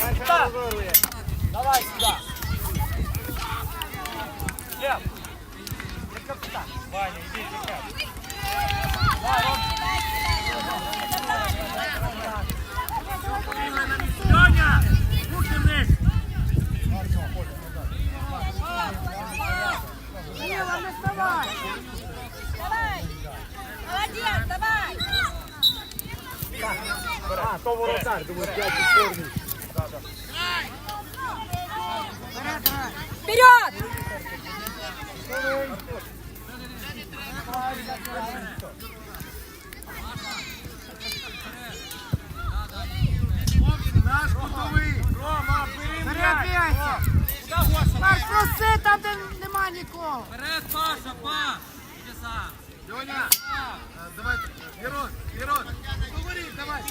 Сюда. Давай сюда. Лев. Ты капитан. Ваня, иди сюда. Давай, Ром. Лёня, руки вниз. Мила, не вставай! Давай! Молодец, давай! А, то воротар, думаю, 5 формі. Вперед! Наш кутовий. Рома, бери Перебігайся! Марк, проси там, нема нікого! Вперед, Паша, Паш! Чудеса! Льоня, давай, Мирон, Мирон. Говори, давай,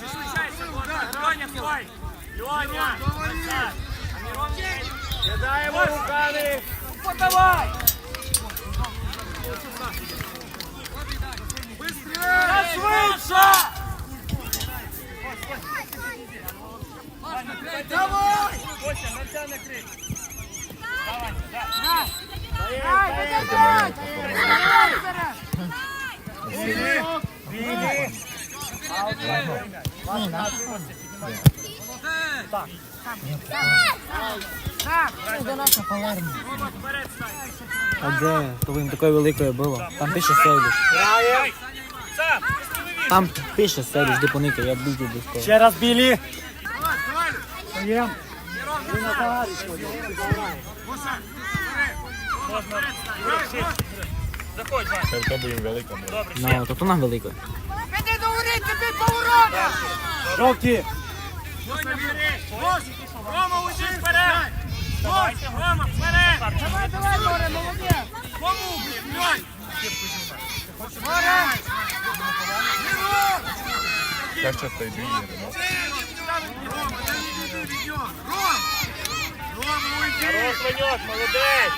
Льоня, стой! Льоня, говори. А Мирон, кидаємо руками. Подавай. Быстрее! Швидше! Давай! Костя, на тебя накрыть. Давай, да. Дай, видавай! Давай, вперед! Біги! Біги! Так. А де? То він такою великою було. Там пише. Грає. Сам. Там пише селіш, де поники, я буду близько. Ще раз білі. Заходь, Вань. Це в тебе їм велика. Добре, ще. Ну, то то нам великою. піди до тобі поворота! Жовті. Рома, уйди вперед. Давайте, Рома, вперед. Давай, давай, Горе, молодець! Кому, блін, Льонь? Горе! Як часто ну? Рома! Рома, уйди. Хорош, Ваньок, молодець.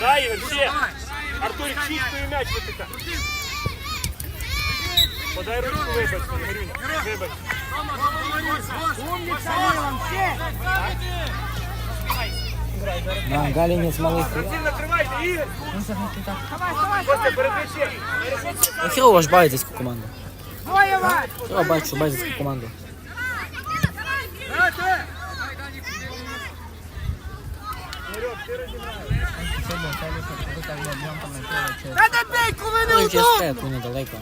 Дай, Ігор, ще. Артур, чистий м'яч витика. Подай руку, вибач, Ігорюня. Вибач. Умніця, Мілан, ще! На Галінець малий. Всім накривайте, Ігор. Давай, давай, Костя, давай! перед м'ячем. Ну хірово ж байзицьку команду. Двоє бачу байзицьку команду. Та не бій, коли Ну і не удобно! те, тут недалеко.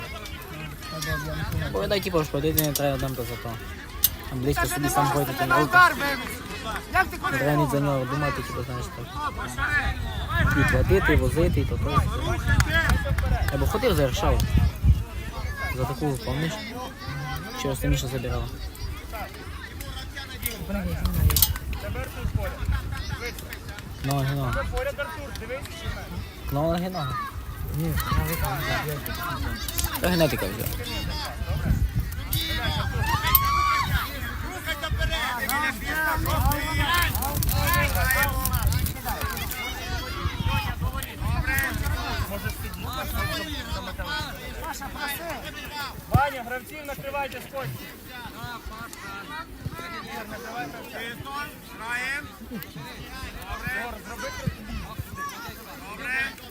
Повідай, типу, ж подійти не треба дам за то. Там близько собі сам ходити, ти коли Треба ніч за нього думати, типу, знаєш так. І платити, і возити, і то то. Я б ходив за Яршаву. За таку, помниш? Чи останніше забирала. Ноги, ноги. Поряд Артур, Ноги, ноги. Ні, Це генетика вже. Ваня, гравців накривайте скотч. Куди дивишся,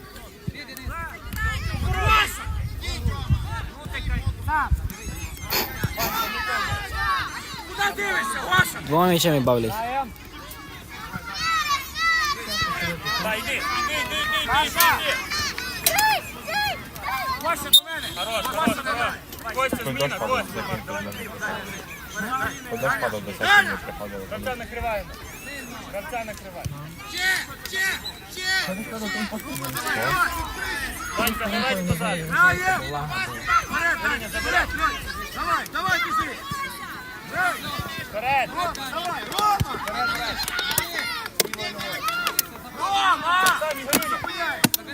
Двома м'ячами бавлять. Да, йди, йди, йди, йди, йди. До мене. Хорош, хорош, хорош. Костя, зміна, Костя. Куди ж падав до сесії приходили? Гравця накриваємо. Гравця накриваємо. Ванька, давай позаду. Давай, давай, біжи! Вперед. Давай, Рома! Рома! Сам, Ігорюня.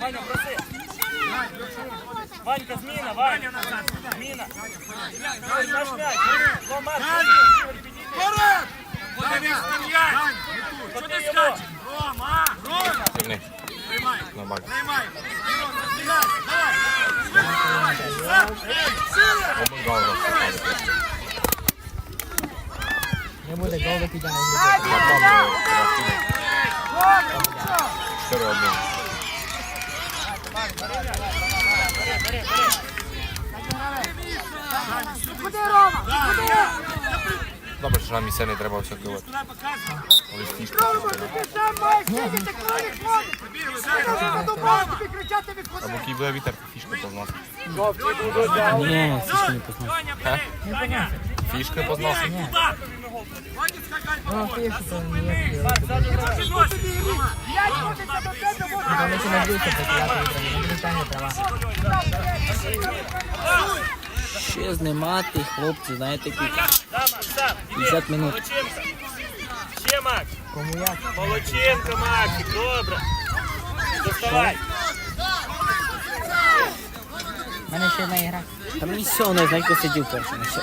Ваня, проси. Ванька, зміна, Ваня. Зміна. Ось Наш м'яч. Рома, Ігор, підійди. Вперед! Подивись на м'яч. Що ти скачеш? Рома! Рома! Сильний. На бак. Обидва розпадали. Не буде гол, піде пам'ятаю, рахунок. Добре, нічого. 4-1. Куди, Рома? Куди? Добре, що нам місця не треба все кивати. Ти сам маєш сидіти, коли відходить. Ти до бою тобі кричати відходи. Або кій буде вітер, фішка позносить. Ні, це ж не познав. Фішка позносить. П'ять крутиться до тебе, може. Ще знімати, хлопці, знаєте, Макс. Іди. 50 минут. Ще, Макс. Кому як? Молодчинка, Максик, добре. Доставай. У мене ще одна ігра. Та мені все, не знаю, хто сидів перший на ще.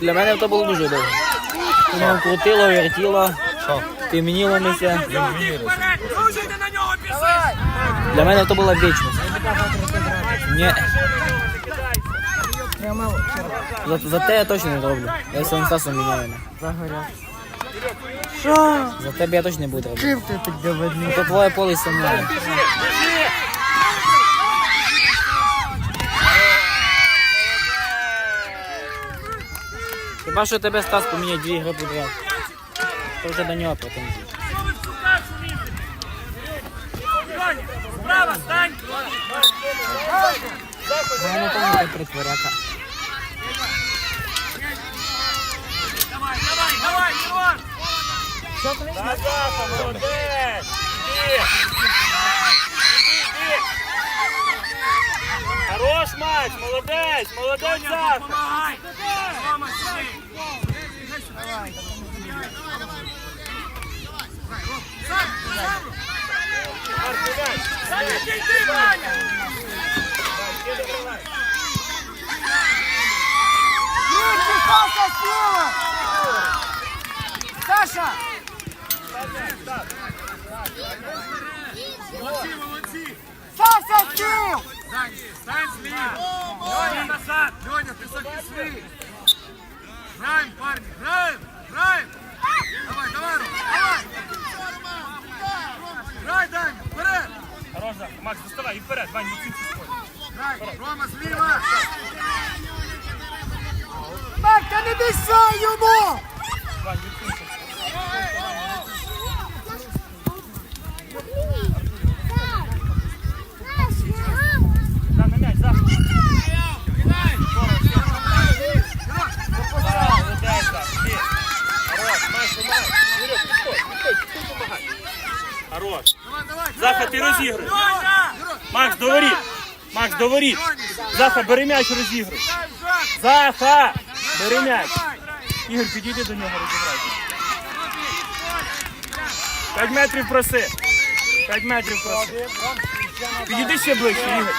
Для мене це було дуже довго. Воно крутило, вертіло, біжи! Для мене це була вічність. Ні. За, за те я точно не роблю. Я з Стасом міняю. Що? За тебе я точно не буду робити. Чим ти так доведний? То твоє поле со мною. Хіба що тебе Стас поміняє дві ігри подряд. То вже до нього претензії. Справа, стань. Я не пам'ятаю притворяка. Давай, давай, давай, Іван. Назад, молодець. Іди. Іди, іди. Хорош, Макс, молодець, молодець, Заха. Помагай! Рома, сюди! Марк, гуляй. Саня, йди, Ваня! Крутки, Саша! Молодці, молодці! Саша, стіл! Стань, стань зліва! Льоня, назад! Льоня, ти захисний! Граємо, парні, граємо! Граємо! Давай, давай, Ром, давай! Грай, Даня, вперед! Хорош, Даня, Макс, доставай і вперед, Вань, не. Грай, Рома, зліва! Макс, та не мішай йому! Вань, не цінці. Да, на мяч, Заха. Да, молодець, Зах, іди. Хорош, Макс, помагай. Юрій, підходь, підходь, підходь, помагай. Хорош. Давай, давай! Заха, ти розігруй. Льоня! Макс, до воріт. Макс, до воріт. Заха, бери м'яч, розігруй. Заха, бери м'яч. Ігор, підійди до нього, розіграйте. П'ять метрів проси. П'ять метрів проси. Підійди ще ближче, Ігор.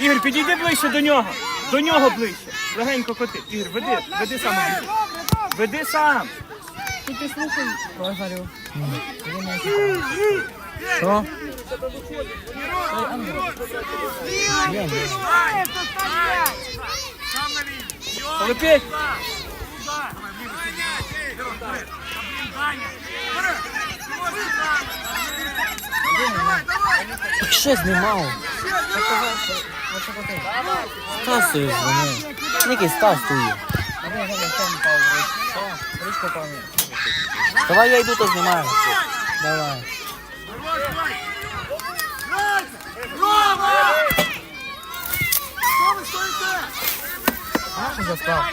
Ігор, підійди ближче до нього. До нього ближче. Легенько коти. Ігор, веди, веди сам. Веди сам. Ти ти слухай. Що? Сам на лінію! Полепеть. Так що знімав? Стасою дзвонив. Який Стас тує? Давай я йду, то знімаю. Давай. Рома! Що ви стоїте? Застав.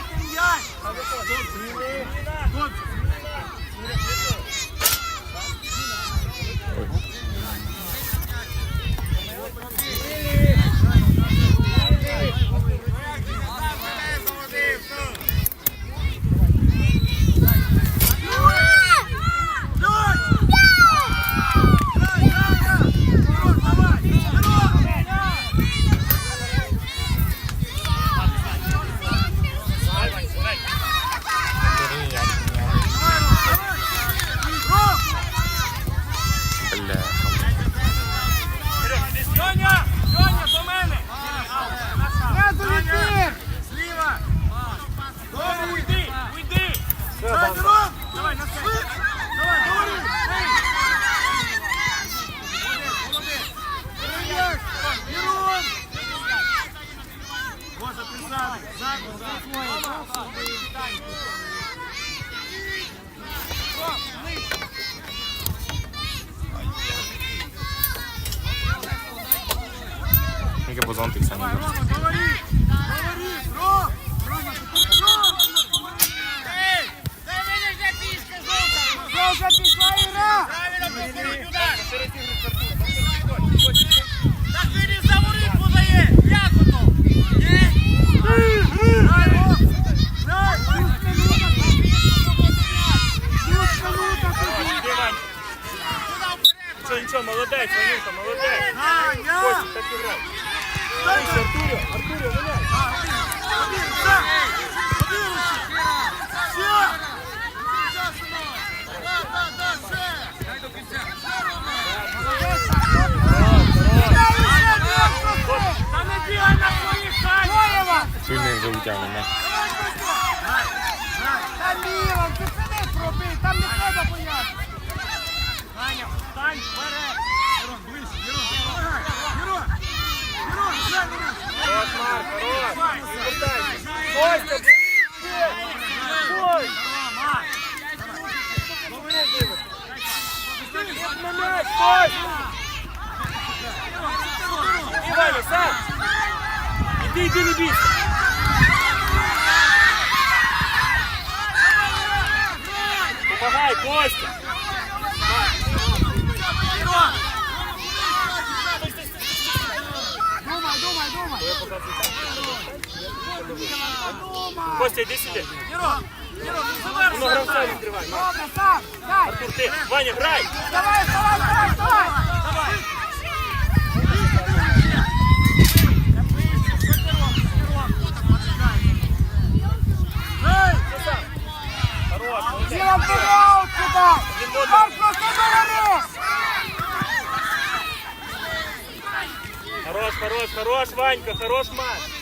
Бля. Льоня! Льоня, до мене! Яке бозонтик самі. Рома, говори! Говори! Ром! Рома, Ром! Ей! Дай мені вже пішка жовта! Вже пішла ігра! Правильно, прокурить удар! Так він і за воріт подає! Як ото? Ні? Грай, Мілан, ти сиди пробий, там не треба боятися. Саня, встань вперед! Мирон, ближче, Мирон, допомагай! Мирон! Мирон, вже, Мирон! Хорош, Марк, хорош. Не вертайся. Костя, ближче. Ой. На м'яч, Костя. Іваня, сам. Іди, іди, не бійся. Помагай, Костя. Костя, іди сюди. Мирон! Мирон, ну заверши! Воно гравця відкривай. Марк. Добре, сам, дай. Артур, ти. Ваня, грай. Давай, давай, давай, давай. Хорош, молодець. Мілан, пожалуйста, сюди. Він буде. Там просто говори. Хорош, хорош, хорош, Ванька, хорош матч.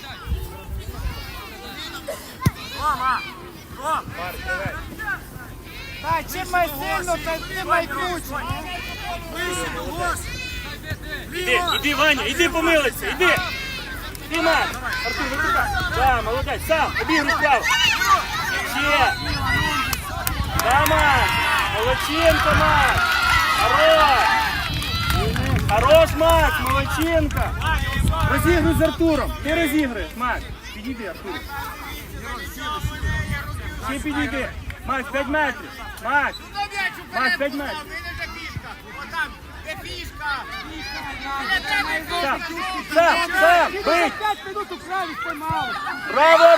Так, чим май сильно, та тим май. Іди, іди, Ваня, іди помилися, іди. Іди, Марк. Артур, ви туди. Да, молодець, сам, обігруй справа. Ще. Да, Марк. Молодчинка, Марк. Хорош. Хорош, Макс, молодчинка. Розігруй з Артуром. Ти розіграєш, Макс. Підійди, Артур. Ще підійди. Макс, 5 метрів. Макс, Макс, 5 метрів. Отам, де фішка! Сам, сам, сам, бить. 5 минут у спіймали. Браво?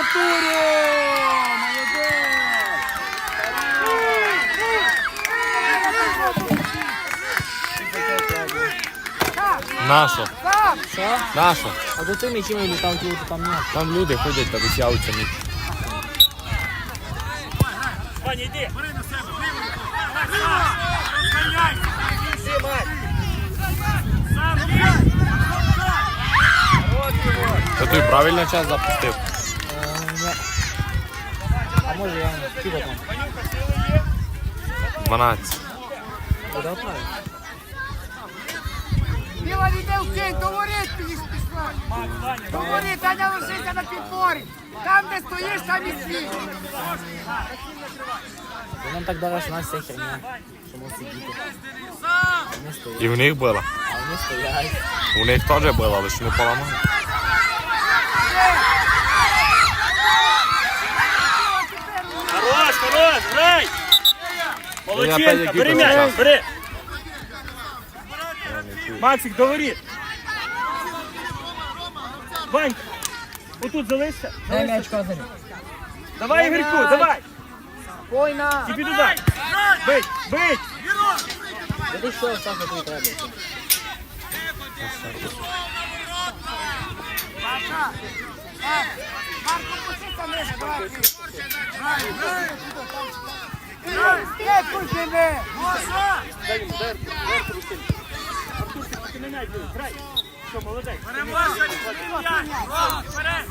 Сам. Що? Нащо? А до цими м'ячі літав тут, там. Там люди ходять та висявуться мені. Ваня, йди. Бери на себе! Розганяйся! Сам! Та ти правильно час запустив. Ні. А може я скільки там? Ванюка, 12. Куди правильно? Мілан іде в кінь, до воріт пішла. Макс, Ваня, Таня лишися на підборі. Там, де стоїш, там і свій. Нам так дала що нас вся херня. Що сидіти. Вони стоять. І в них було. А вони стоять. У них теж було, але ж не поламали. Хорош, хорош, грай! Молодчинка, бери м'яч, бери. Максик, говори. Ванька, отут залишся. Дай м'яч козирю. Давай, Ігорьку, давай. Пойна. Тобі туди. Бить, бить. Іди що, Саша, тобі треба. Саша. Марко, пусти не брати. Степу живе. Дай йому, дай, дай Артуру сильно. Артур, ти на м'яч бери, грай. Що, молодець. Вперед!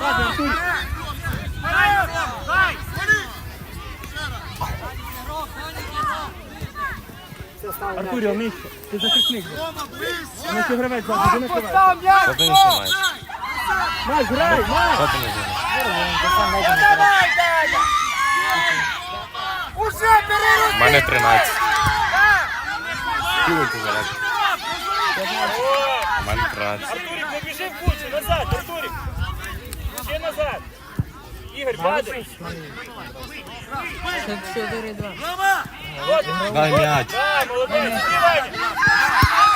Дай, Артуріо, нижче. Ти захисник. Вона ти гравець не ти не знімаєш? Макс, грай, не Даня! Уже перерив! У мене 13. Скільки зараз? 13. Артурик, не біжи в кучу, назад, Артурик. Ще назад. Ігор, падай. Чотири-два. Дай м'яч. Дай, молодець,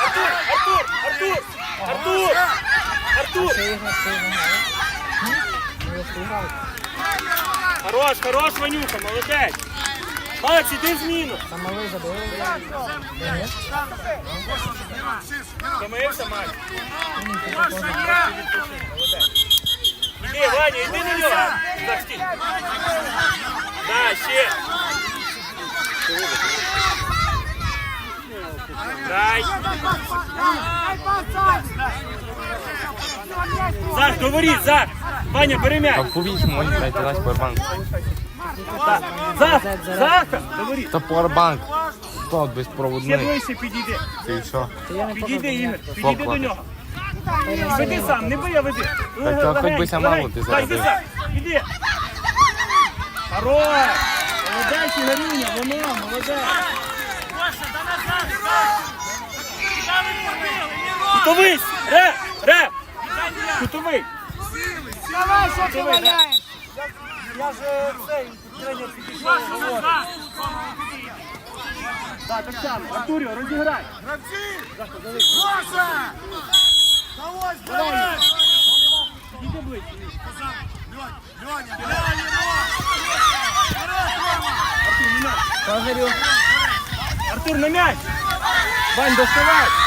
Артур, Артур, Артур, Артур, Артур. Хорош, хорош, Ванюха, молодець. Макс, іди зміну. Там малий забив. Макс. Іди, Ваня, іди на нього. Так, стій. Да, ще. Дай. Зах, говори, Зах. Ваня, бери м'яч. Та повісь, мені дайте дасть поwerbank. Зах, Заха, говори. Та powerbank. Тот Ще безпроводний. ближче підійди. Ти що? Підійди, Ігор, підійди до нього. Веди сам, не бий, а веди. Так, то хоч би сама Легенько, ти зараз сам, іди. Хорош! Молодець, Ігорюня, воно, молодець. Кутовий! Ре! Ре! Кутовий! Давай, що ти валяєш? Я ж е, цей тренер підійшов. Так, так само. Артуріо, розіграй. Давай! Іди ближче. Льоня, Льоня, Артур, на м'яч. Артур, на м'яч. Вань, доставай.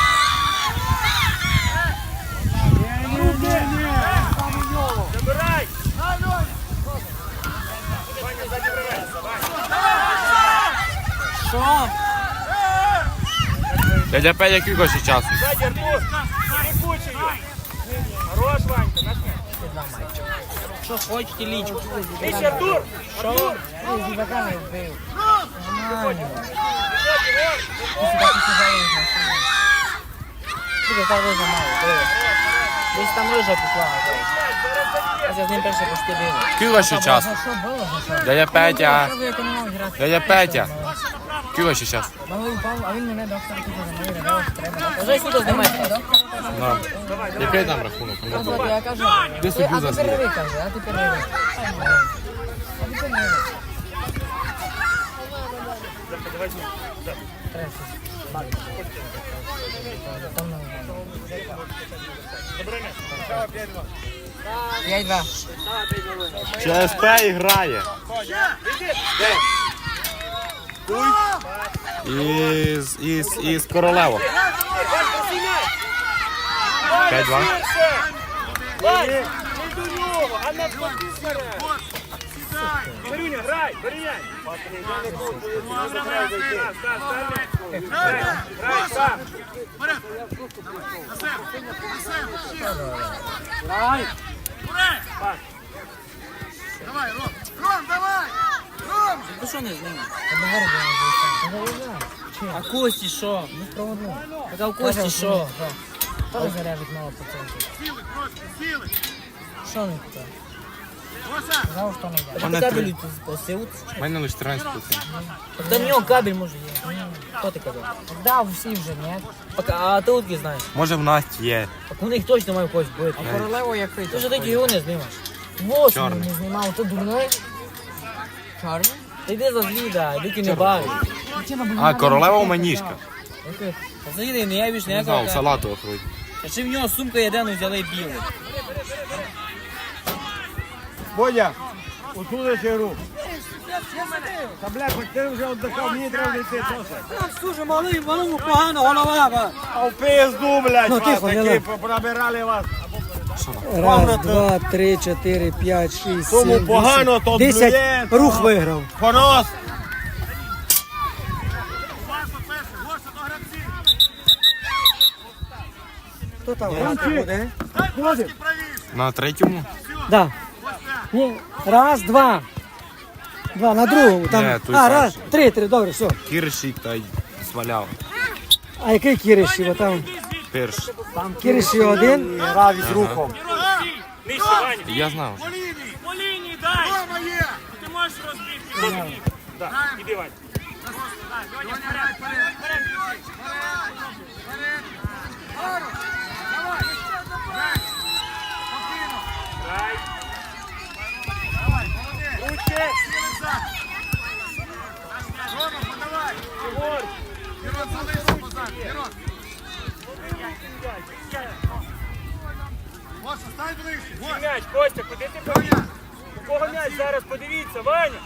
Ваня. Дядя Петя, скільки ще часу? Артур. Хорош, Ванька, наш м'яч. Що хочете лічку? Нижче, Артур. Артур. Ну, вбив. Нормально. Тільки так лижа мало. Десь там лижа пішла. Ось я з ним перше постійно. Скільки ще часу? Що? Дядя Петя. Не. Дядя Петя. Скільки ще упав, а він мене доктор. Вже. Який там рахунок? Я кажу, Де суддю а ти перерви, каже, а ти перерви. П'ять-два. ЧСП грає. Із, із, із Королево. 5-2. не до нього, а на вперед. Ігорюня, грай, беріняй. Грай, грай, сам. Грай. Давай, Ром! Ром, давай! Ти що не з? А Кості що? Не проводу. Так а у Кості що? Теж заряжить мало процентів. Сіли, трошки, сіли! Що не це? Гоша! Що не. У мене кабель посилуть? У мене лише 13%. Та в нього кабель може є. Хто ти казав? Да, всі вже, ні. А ти утки знаєш? Може в нас є. Так у них точно має когось бити. А королеву який? Ти ж такі його не знімаєш. Восьму не знімав, ти дурний? Чорний? Та йди за звіда, йди не бавиш. А, королева у маніжка. Та заїди, не явиш Не ніякого. знав, салату охоть. А чи в нього сумка єдину взяли білу? Бодя, усунеш гру. Та бля, хоч ти вже віддихав, мені треба йти теж. Слушай, малий, малому погано, голова. ба. А в пизду, блядь, Ну, вас тихо, не такі лай. пробирали вас. Раз, два, три, чотири, п'ять, шість, Тому сім, погано, вісім, то десять. блює, Рух то- виграв. Понос. Хто там грати буде? Дай! На третьому? Да. Ні, раз, два. Два, на другому. Там. Ні, тут а, раз, перший. три, три, добре, все. Кіршик та й сваляв. А який Кіришів? Там Перш. Кіришів один. Грав із рухом. Нижче, Ваня. Я знав. По лінії! Можеш розбити, розбити. Так, іди, Вань. Льоня, грай вперед. Вперед. Вперед. Вгору. Давай. Грай. Спокійно. Дай. Давай, молодець. Ручки. Назад. Рома, подавай. Егор. Мирон, залишся позаду. Мирон. Гоша, стань ближче. Костя, куди ти? У кого м'яч зараз? Подивіться, Ваня.